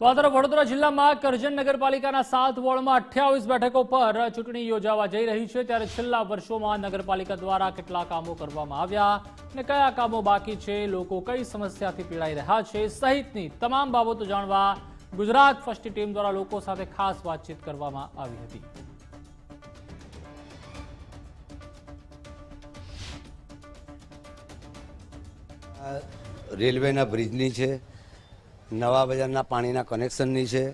તો આ તરફ વડોદરા જિલ્લામાં કરજણ નગરપાલિકાના સાત વોર્ડમાં અઠ્યાવીસ બેઠકો પર ચૂંટણી યોજાવા જઈ રહી છે. ત્યારે છેલ્લા વર્ષોમાં નગરપાલિકા દ્વારા કેટલા કામો કરવામાં આવ્યા અને કયા કામો બાકી છે? લોકો કઈ સમસ્યાથી પીડાઈ રહ્યા છે? સહિતની તમામ બાબતો જાણવા ગુજરાત ફર્સ્ટ ટીમ દ્વારા લોકો સાથે ખાસ વાતચીત કરવામાં આવી હતી. રેલવેના બ્રિજની છે. નવા બજારના પાણીના કનેક્શનની છે.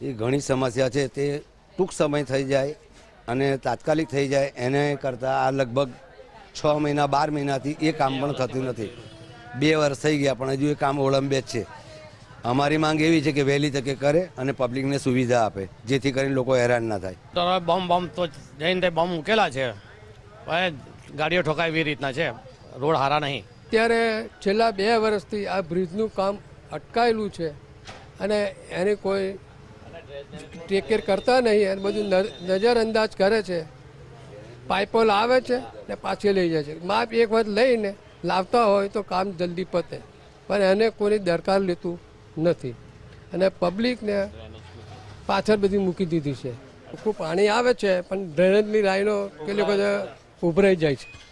એ ઘણી સમસ્યા છે. તે ટૂંક સમય થઈ જાય અને તાત્કાલિક થઈ જાય. એને કરતાં આ લગભગ છ મહિના બાર મહિનાથી એ કામ પણ થતું નથી. બે વર્ષ થઈ ગયા પણ હજુ એ કામ ઓળંબે જ છે. અમારી માંગ એવી છે કે વહેલી તકે કરે અને પબ્લિકને સુવિધા આપે જેથી કરીને લોકો હેરાન ના થાય. તો બોમ્બ બોમ્બ તો જઈને તે બોમ્બ મૂકેલા છે. ગાડીઓ ઠોકાય એવી રીતના છે. રોડ હારા નહીં. ત્યારે છેલ્લા બે વર્ષથી આ બ્રિજનું કામ અટકાયેલું છે. અને એને કોઈ ટેક કેર કરતા નહીં અને બધું નજરઅંદાજ કરે છે. પાઇપો લાવે છે ને પાછી લઈ જાય છે. માપ એક વખત લઈને લાવતા હોય તો કામ જલ્દી પતે. પણ એને કોઈ દરકાર લેતું નથી. અને પબ્લિકને પાછળ બધી મૂકી દીધી છે. ખૂબ પાણી આવે છે, પણ ડ્રેનેજની લાઈનો કે લોકો ઉભરાઈ જાય છે.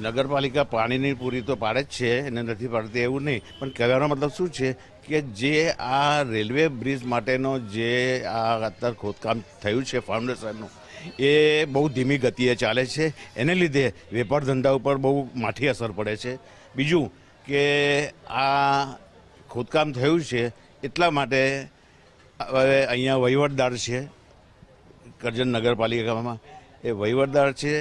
નગરપાલિકા પાણીની પૂરી તો પાડે જ છે, એને નથી પાડતી એવું નહીં. પણ કહેવાનો મતલબ શું છે કે જે આ રેલવે બ્રિજ માટેનો જે આ અત્યારે ખોદકામ થયું છે ફાઉન્ડેશનનું એ બહુ ધીમી ગતિએ ચાલે છે. એને લીધે વેપાર ધંધા ઉપર બહુ માઠી અસર પડે છે. બીજું કે આ ખોદકામ થયું છે એટલા માટે હવે અહીંયા વહીવટદાર છે, કરજણ નગરપાલિકામાં એ વહીવટદાર છે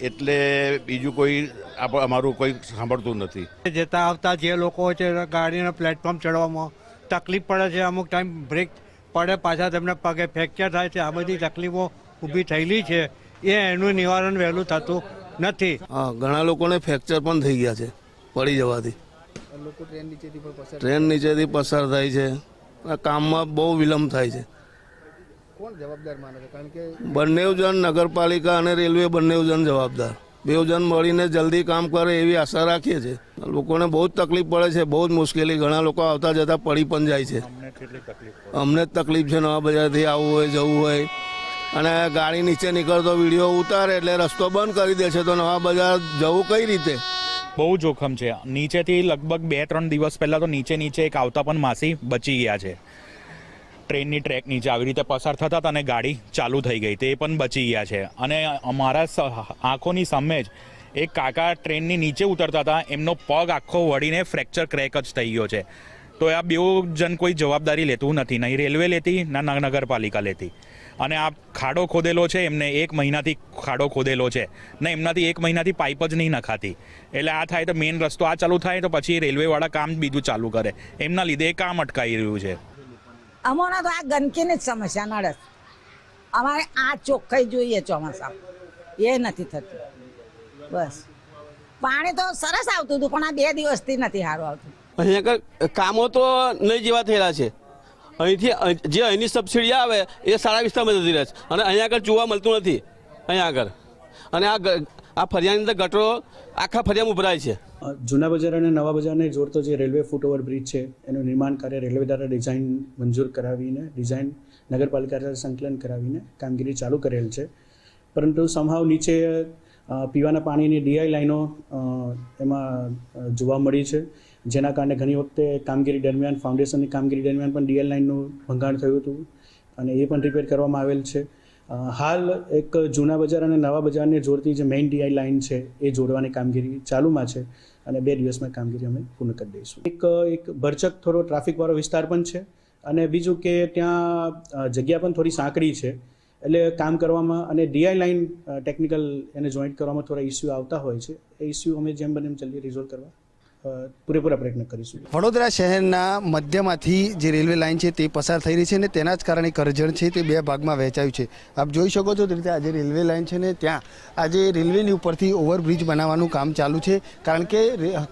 એટલે બીજું કોઈ આપ- અમારું કોઈ સાંભળતું નથી. જતા આવતા જે લોકો છે ગાડીના પ્લેટફોર્મ ચડવામાં તકલીફ પડે છે અમુક ટાઈમ બ્રેક પડે પાછા તેમને પગે ફ્રેક્ચર થાય છે આ બધી તકલીફો ઊભી થયેલી છે. એ એનું નિવારણ વહેલું થતું નથી. હા ઘણા લોકોને ફ્રેક્ચર પણ થઈ ગયા છે પડી જવાથી. ટ્રેન નીચેથી પસાર થાય છે કામમાં બહુ વિલંબ થાય છે. બંને જણ નગરપાલિકા અને રેલવે બંને જણ જવાબદાર. બે જણ મળીને જલ્દી કામ કરે એવી આશા રાખીએ છીએ. લોકોને બહુ જ તકલીફ પડે છે બહુ જ મુશ્કેલી. ઘણા લોકો આવતા જતા પડી પણ જાય છે. અમને જ તકલીફ છે નવા બજારથી આવવું હોય જવું હોય. અને ગાડી નીચે નીકળતો વીડિયો ઉતારે એટલે રસ્તો બંધ કરી દે છે તો નવા બજાર જવું કઈ રીતે? બહુ જોખમ છે. નીચેથી લગભગ બે ત્રણ દિવસ પહેલાં તો નીચે નીચે એક આવતા પણ માસી બચી ગયા છે. ટ્રેનની ટ્રેક નીચે આવી રીતે પસાર થતા હતા અને ગાડી ચાલુ થઈ ગઈ. તે પણ બચી ગયા છે. અને અમારા આંખોની સામે જ એક કાકા ટ્રેનની નીચે ઉતરતા હતા. એમનો પગ આખો વળીને ફ્રેક્ચર ક્રેક જ થઈ ગયો છે. તો આ બેઉ જન કોઈ જવાબદારી લેતું નથી. નહીં રેલવે લેતી, ના નગરપાલિકા લેતી. અને આ ખાડો ખોદેલો છે. એમને એક મહિનાથી ખાડો ખોદેલો છે. ને એમનાથી એક મહિનાથી પાઇપ જ નહીં નખાતી. એટલે આ થાય તો મેઇન રસ્તો આ ચાલુ થાય તો પછી રેલવેવાળા કામ બીજું ચાલુ કરે. એમના લીધે કામ અટકાઈ રહ્યું છે. અમોને તો આ ગંદકીની જ સમસ્યા નડે. અમારે આ ચોખ્ખાઈ જોઈએ ચોમાસા. એ નથી થતું. બસ. પાણી તો સરસ આવતું હતું, પણ આ બે દિવસથી નથી સારું આવતું. અહીંયા કામો તો નહીં જેવા થયેલા છે. અહીંથી જે અહીંની સબસિડી આવે, એ સારા વિસ્તારમાં જતી રહે છે. અને અહીંયા આગળ જોવા મળતું નથી. અહીંયા આગળ. અને આ આ ફરિયાની અંદર ગટરો આખા ફરિયામાં ઉભરાય છે. જૂના બજાર અને નવા બજારને જોડતો જે રેલવે ફૂટઓવર બ્રિજ છે, એનું નિર્માણ કાર્ય રેલવે દ્વારા ડિઝાઇન મંજૂર કરાવીને, ડિઝાઇન નગરપાલિકા સાથે સંકલન કરાવીને કામગીરી ચાલુ કરેલ છે. પરંતુ સમહાવ નીચે પીવાના પાણીની ડીઆઈ લાઈનો એમાં જોવા મળી છે. જેના કારણે ઘણી વખતે કામગીરી દરમિયાન ફાઉન્ડેશનની કામગીરી દરમિયાન પણ ડીઆઈ લાઈનનું ભંગાણ થયું હતું અને એ પણ રિપેર કરવામાં આવેલ છે. હાલ એક જૂના બજાર અને નવા બજારને જોડતી જે મેઇન ડીઆઈ લાઇન છે, એ જોડવાની કામગીરી ચાલુમાં છે અને બે દિવસમાં કામગીરી અમે પૂર્ણ કરી દઈશું. એક એક ભરચક થોડો ટ્રાફિકવાળો વિસ્તાર પણ છે અને બીજું કે ત્યાં જગ્યા પણ થોડી સાંકડી છે એટલે કામ કરવામાં અને ડીઆઈ લાઇન ટેકનિકલ એને જોઈન્ટ કરવામાં થોડા ઇસ્યુ આવતા હોય છે. એ ઇસ્યુ અમે જેમ બને એમ જલ્દી રિઝોલ્વ કરવા પૂરેપૂરા પ્રયત્ન કરીશું. વડોદરા શહેરના મધ્યમાંથી જે રેલવે લાઇન છે તે પસાર થઈ રહી છે અને તેના જ કારણે કરજણ છે તે બે ભાગમાં વહેંચાયું છે. આપ જોઈ શકો છો તે રીતે આજે રેલવે લાઇન છે ને ત્યાં આજે રેલવેની ઉપરથી ઓવરબ્રિજ બનાવવાનું કામ ચાલુ છે. કારણ કે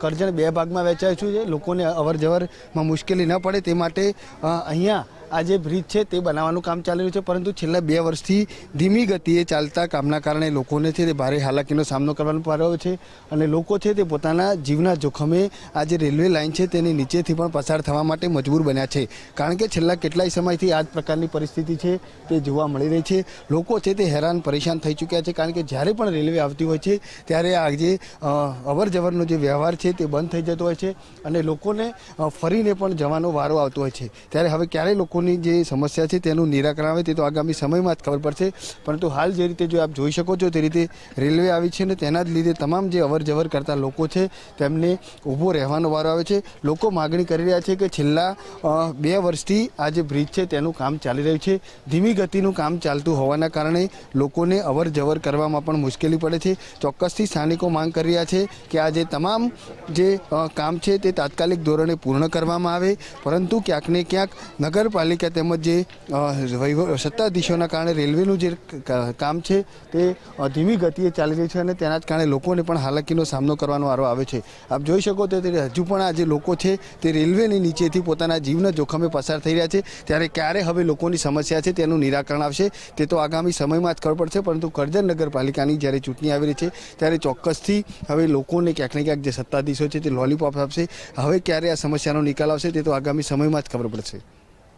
કરજણ બે ભાગમાં વહેંચાયું છે. લોકોને અવર જવરમાં મુશ્કેલી ન પડે તે માટે અહીંયા આ જે બ્રિજ છે તે બનાવવાનું કામ ચાલી રહ્યું છે, પરંતુ છેલ્લા બે વર્ષથી ધીમી ગતિએ ચાલતા કામના કારણે લોકોને છે તે ભારે હાલાકીનો સામનો કરવાનો પાડ્યો છે અને લોકો છે તે પોતાના જીવના જોખમે આ જે રેલવે લાઇન છે તેની નીચેથી પણ પસાર થવા માટે મજબૂર બન્યા છે. કારણ કે છેલ્લા કેટલાય સમયથી આ જ પ્રકારની પરિસ્થિતિ છે તે જોવા મળી રહી છે. લોકો છે તે હેરાન, પરેશાન થઈ ચૂક્યા છે, કારણ કે જ્યારે પણ રેલવે આવતી હોય છે, ત્યારે આ જે અવર જવરનો જે વ્યવહાર છે તે બંધ થઈ જતો હોય છે અને લોકોને ફરીને પણ જવાનો વારો આવતો હોય છે. ત્યારે હવે ક્યારે લોકોની જે સમસ્યા છે તેનું નિરાકરણ આવે તે તો આગામી સમયમાં જ ખબર પડશે. પરંતુ હાલ જે રીતે જો આપ જોઈ શકો છો તે રીતે રેલવે આવી છે ને તેના જ લીધે તમામ જે અવર જવર કરતા લોકો છે તેમને ઊભો રહેવાનો વારો આવે છે. લોકો માગણી કરી રહ્યા છે કે છેલ્લા બે વર્ષથી આ જે બ્રિજ છે તેનું કામ ચાલી રહ્યું છે. ધીમી ગતિનું કામ ચાલતું હોવાના કારણે લોકોને અવર જવર કરવામાં પણ મુશ્કેલી પડે છે. ચોક્કસથી સ્થાનિકો માંગ કરી રહ્યા છે કે આ જે તમામ જે કામ છે તે તાત્કાલિક ધોરણે પૂર્ણ કરવામાં આવે. પરંતુ ક્યાંક ને ક્યાંક નગરપાલિકા તેમજ જે સત્તાધીશોના કારણે રેલવેનું જે કામ છે તે ધીમી ગતિએ ચાલી રહ્યું છે અને તેના જ કારણે લોકોને પણ હાલાકીનો સામનો કરવાનો વારો આવે છે. આપ જોઈ શકો તે હજુ પણ આ જે લોકો છે તે રેલવેની નીચેથી પોતાના જીવના જોખમે પસાર થઈ રહ્યા છે. ત્યારે ક્યારે હવે લોકોની સમસ્યા છે તેનું નિરાકરણ આવશે તે તો આગામી સમયમાં જ ખબર પડશે, પરંતુ કરજણ નગરપાલિકાની જ્યારે ચૂંટણી આવી રહી છે ત્યારે ચોક્કસથી હવે લોકોને ક્યાંક ને ક્યાંક જે સત્તાધીશો છે તે લોલીપોપ આપશે. હવે ક્યારે આ સમસ્યાનો નિકાલ આવશે તે તો આગામી સમયમાં જ ખબર પડશે.